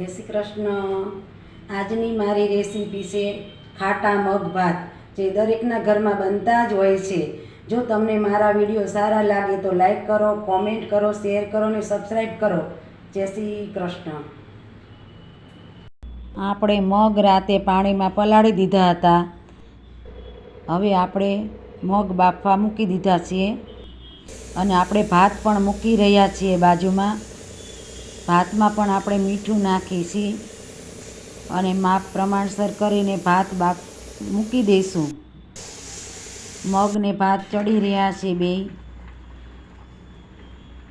જય શ્રી કૃષ્ણ. આજની મારી રેસીપી છે ખાટા મગ ભાત, જે દરેકના ઘરમાં બનતા જ હોય છે. જો તમને મારા વીડિયો સારા લાગે તો લાઈક કરો, કોમેન્ટ કરો, શેર કરો ને સબસ્ક્રાઈબ કરો. જય શ્રી કૃષ્ણ. આપણે મગ રાતે પાણીમાં પલાળી દીધા હતા. હવે આપણે મગ બાફવા મૂકી દીધા છીએ. અને આપણે ભાત પણ મૂકી રહ્યા છીએ બાજુમાં. ભાતમાં પણ આપણે મીઠું નાખીએ છીએ. અને માપ પ્રમાણસર કરીને ભાત બાક મૂકી દઈશું. મગને ભાત ચડી રહ્યા છે બે.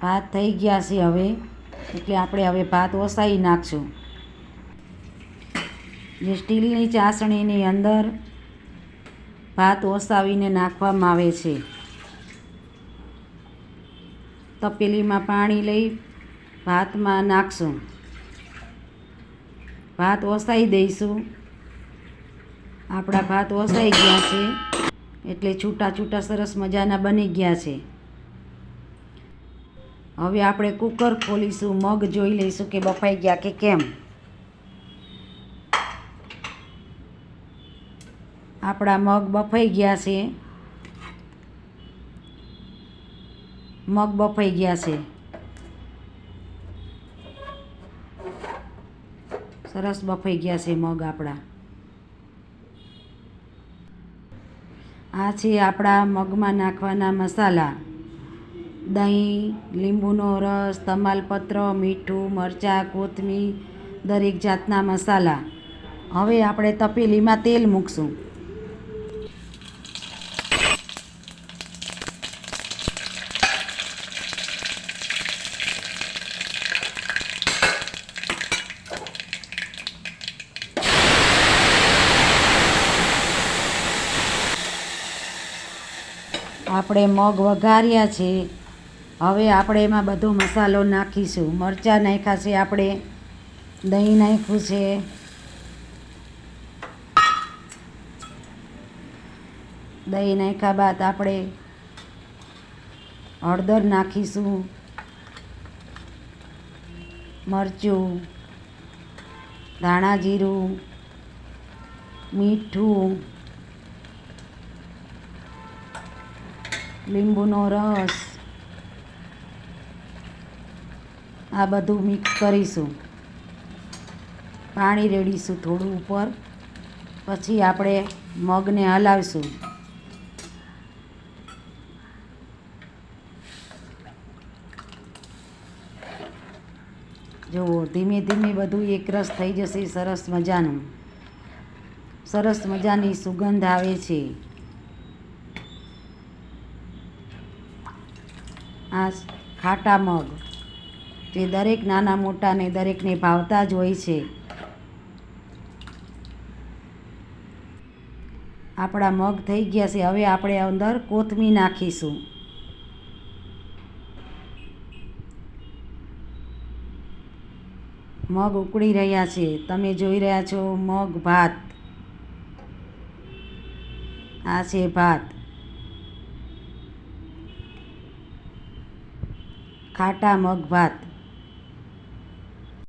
ભાત થઈ ગયા છે હવે. એટલે આપણે હવે ભાત ઓસાવી નાખશું. જે સ્ટીલની ચાસણીની અંદર ભાત ઓસાવીને નાખવામાં આવે છે. તપેલીમાં પાણી લઈ ભાતમાં નાખશું. ભાત ઓસાઈ દઈશું. આપણા ભાત ઓસાઈ ગયા છે. એટલે છૂટા છૂટા સરસ મજાના બની ગયા છે. હવે આપણે કુકર ખોલીશું. મગ જોઈ લઈશું કે બફાઈ ગયા કે કેમ. આપણા મગ બફાઈ ગયા છે. મગ બફાઈ ગયા છે. સરસ બફાઈ ગયા છે મગ આપણા. આ છે આપણા મગમાં નાખવાના મસાલા. દહીં, લીંબુનો રસ, તમાલપત્ર, મીઠું, મરચાં, કોથમીર, દરેક જાતના મસાલા. હવે આપણે તપેલીમાં તેલ મૂકશું. આપણે મગ વઘાર્યા છે. હવે આપણે એમાં બધો મસાલો નાખીશું. મરચાં નાખ્યા છે આપણે. દહીં નાખ્યું છે. દહીં નાખ્યા બાદ આપણે હળદર નાખીશું. મરચું, ધાણા જીરું, મીઠું લીંબુનો રસ. આ બધું મિક્સ કરીશું. પાણી રેડીશું થોડું ઉપર. પછી આપણે મગને હલાવીશું. જુઓ, ધીમે ધીમે બધું એકરસ થઈ જશે સરસ મજાનું. સરસ મજાની સુગંધ આવે છે. આ ખાટા મગ. જે દરેક નાના મોટાને દરેકને ભાવતા જ હોય છે. આપણા મગ થઈ ગયા છે. હવે આપણે અંદર કોથમી નાખીશું. મગ ઉકળી રહ્યા છે. તમે જોઈ રહ્યા છો મગ ભાત. આ છે ભાત. ખાટા મગ ભાત.